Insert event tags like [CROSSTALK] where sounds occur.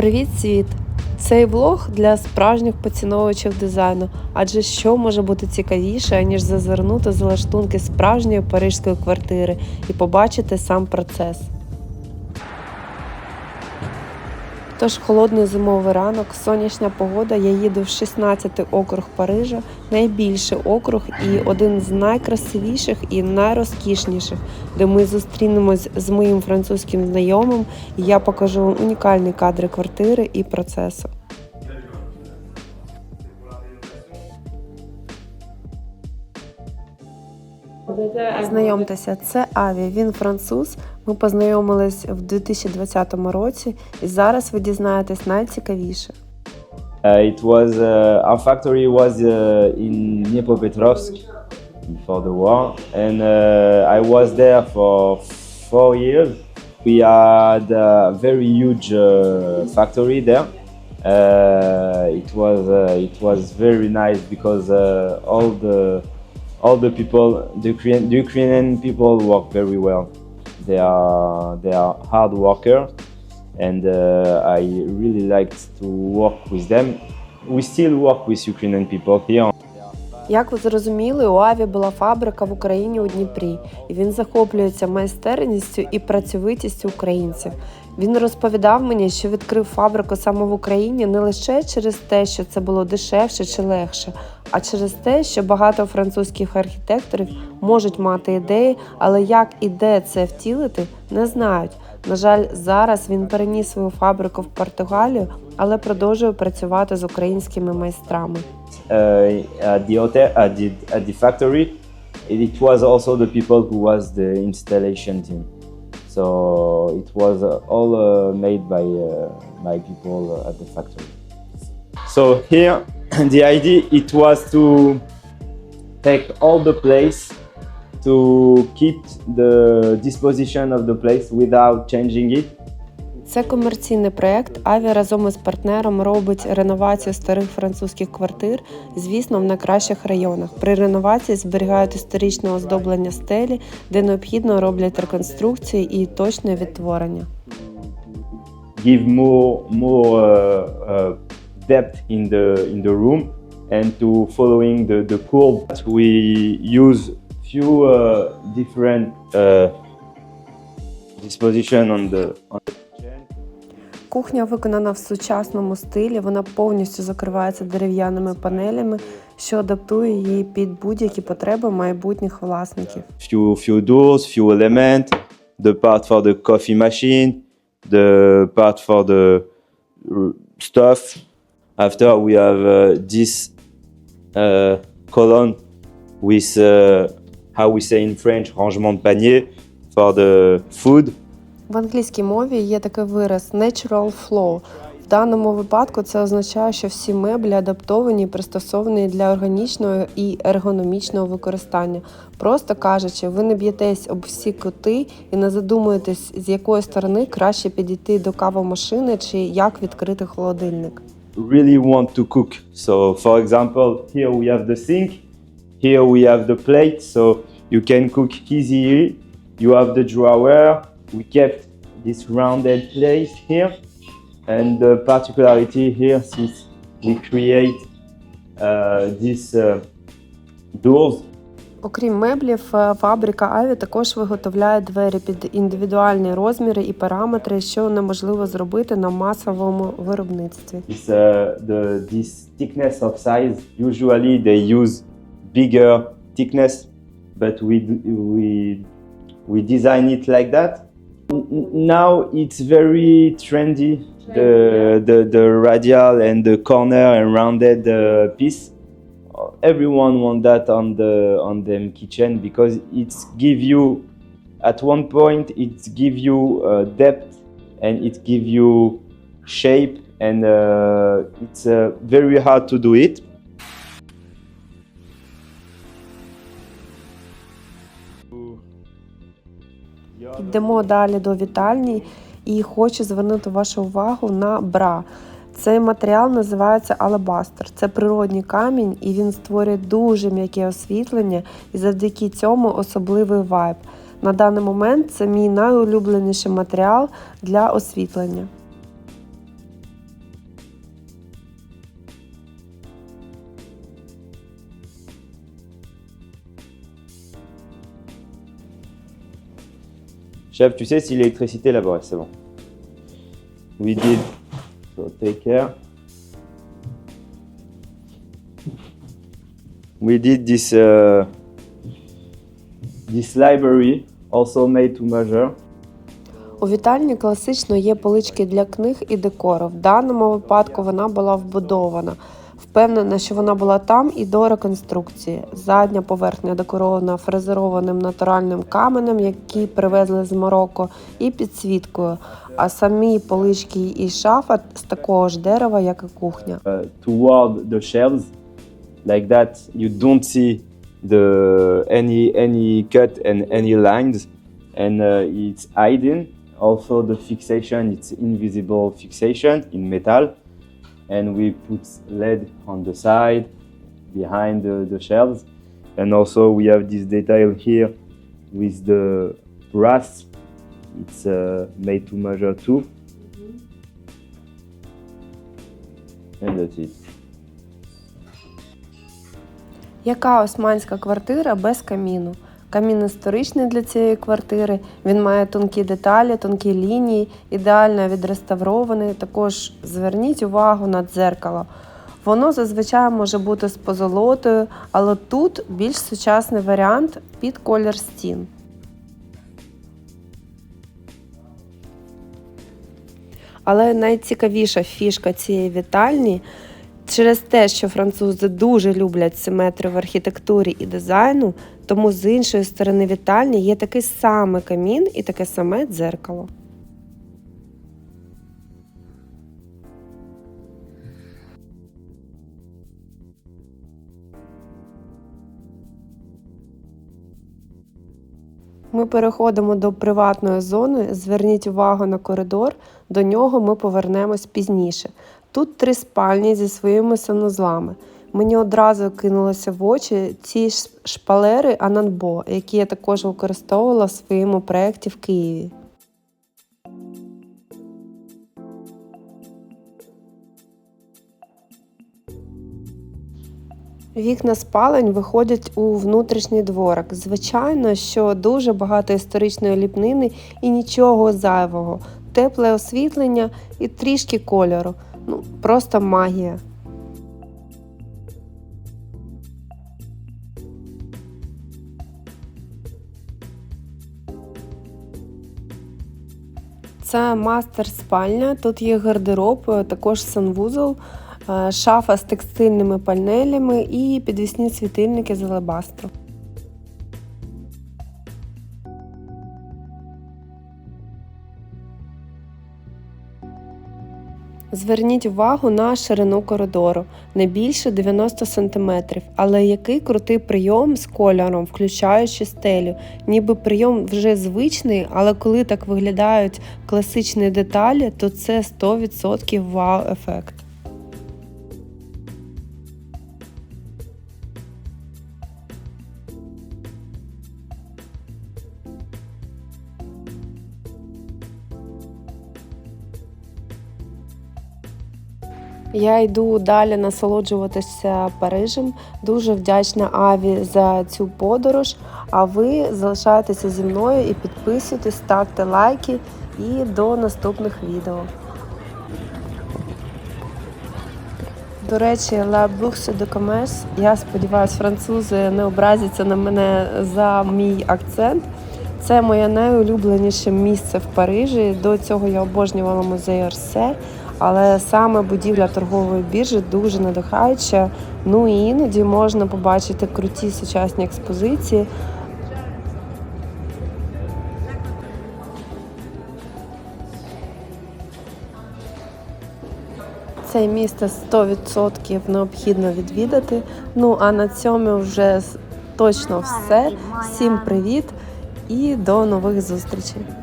Привіт, світ! Цей влог для справжніх поціновувачів дизайну, адже що може бути цікавіше, ніж зазирнути за лаштунки справжньої парижської квартири і побачити сам процес. Тож холодний зимовий ранок, сонячна погода. Я їду в 16-й округ Парижа, найбільший округ і один з найкрасивіших і найрозкішніших, де ми зустрінемось з моїм французьким знайомим, і я покажу вам унікальні кадри квартири і процесу. Знайомтеся, це Аві. Він француз. Ми познайомились в 2020 році, і зараз ви дізнаєтесь найцікавіше. Uh, it was uh, our factory was uh, in Dnipropetrovsk before the war, and uh, I was there for four years. We had a very huge uh, factory there. Uh, it was uh, it was very nice because uh, all the all the people, the Ukrainian, Ukrainian people work very well. They are they are hard workers, and uh, I really liked to work with them. We still work with Ukrainian people here. Як ви зрозуміли, у Аві була фабрика в Україні у Дніпрі, і він захоплюється майстерністю і працьовитістю українців. Він розповідав мені, що відкрив фабрику саме в Україні не лише через те, що це було дешевше чи легше, а через те, що багато французьких архітекторів можуть мати ідеї, але як і де це втілити, не знають. На жаль, зараз він переніс свою фабрику в Португалію, але продовжує працювати з українськими майстрами. uh, at the hotel at the at the factory it, it was also the people who was the installation team so it was uh, all uh, made by uh, by people uh, at the factory so here [CLEARS THROAT] the idea it was to take all the place to keep the disposition of the place without changing it Це комерційний проект. Аві разом із партнером робить реновацію старих французьких квартир, звісно, в найкращих районах. При реновації зберігають історичне оздоблення стелі, де необхідно роблять реконструкції і точне відтворення. give more more uh, depth in the in the room and to following the the curve we use few uh, different uh, disposition on the on the. Кухня виконана в сучасному стилі. Вона повністю закривається дерев'яними панелями, що адаптує її під будь-які потреби майбутніх власників. few few doors few elements the part for the coffee machine the part for the stuff after we have uh, this uh, column with uh, how we say in French rangement de panier for the food В англійській мові є такий вираз natural flow. В даному випадку це означає, що всі меблі адаптовані і пристосовані для органічного і ергономічного використання. Просто кажучи, ви не б'єтесь об всі кути і не задумуєтесь, з якої сторони краще підійти до кавомашини чи як відкрити холодильник. really want to cook. So, for example, here we have the sink, here we have the plate, so you can cook easily. You have the drawer. We kept this rounded place here, and the particularity here since we create uh, these uh, doors. Окрім меблів, е, фабрика Аві також виготовляє двері під індивідуальні розміри і параметри, що неможливо зробити на масовому виробництві. This, uh, the, this thickness of size, usually they use bigger thickness, but we, we, we design it like that. Now it's very trendy, the, the, the radial and the corner and rounded uh, piece. Everyone want that on the on them kitchen because it's give you at one point it give you uh, depth and it give you shape and uh, it's uh, very hard to do it Йдемо далі до вітальні і хочу звернути вашу увагу на бра. Цей матеріал називається алабастер. Це природний камінь, і він створює дуже м'яке освітлення, і завдяки цьому особливий вайб. На даний момент це мій найулюбленіший матеріал для освітлення. Chef, tu sais si l'électricité là-bas, c'est bon. We did. So take care. We did this uh, this library also made to measure. У вітальні класично є полички для книг і декору. В даному випадку вона була вбудована. Впевнена, що вона була там і до реконструкції. Задня поверхня декорована фрезерованим натуральним каменем, який привезли з Марокко, і підсвіткою. А самі полички і шафа з такого ж дерева, як і кухня. uh, toward the shelves like that you don't see the any any cut and any lines and uh, it's hidden also the fixation it's invisible fixation in metal and we put led on the side behind the, the shelves and also we have this detail here with the brass it's uh, made to measure too and that's it Яка османська квартира без каміну? Камін історичний для цієї квартири. Він має тонкі деталі, тонкі лінії, ідеально відреставрований. Також зверніть увагу на дзеркало. Воно зазвичай може бути з позолотою, але тут більш сучасний варіант під колір стін. Але найцікавіша фішка цієї вітальні через те, що французи дуже люблять симетрію в архітектурі і дизайну, тому з іншої сторони вітальні є такий самий камін і таке саме дзеркало. Ми переходимо до приватної зони. Зверніть увагу на коридор. До нього ми повернемось пізніше. Тут три спальні зі своїми санузлами. Мені одразу кинулося в очі ці шпалери Ананбо, які я також використовувала в своєму проєкті в Києві. Вікна спалень виходять у внутрішній дворик. Звичайно, що дуже багато історичної ліпнини і нічого зайвого, тепле освітлення і трішки кольору. Ну, просто магія. Це мастер спальня. Тут є гардероб, е, також санвузол, е, шафа з текстильними панелями і підвісні світильники з алебастру. Зверніть увагу на ширину коридору не більше 90 см, але який крутий прийом з кольором, включаючи стелю. Ніби прийом вже звичний, але коли так виглядають класичні деталі, то це 100% вау-ефект. Я йду далі насолоджуватися Парижем. Дуже вдячна Аві за цю подорож. А ви залишайтеся зі мною і підписуйтесь, ставте лайки і до наступних відео. До речі, La Bourse de Commerce, я сподіваюся, французи не образяться на мене за мій акцент. Це моє найулюбленіше місце в Парижі. До цього я обожнювала музей Орсе, але саме будівля торгової біржі дуже надихаюча. Ну і іноді можна побачити круті сучасні експозиції. Це місто 100% необхідно відвідати. Ну а на цьому вже точно все. Всім привіт і до нових зустрічей.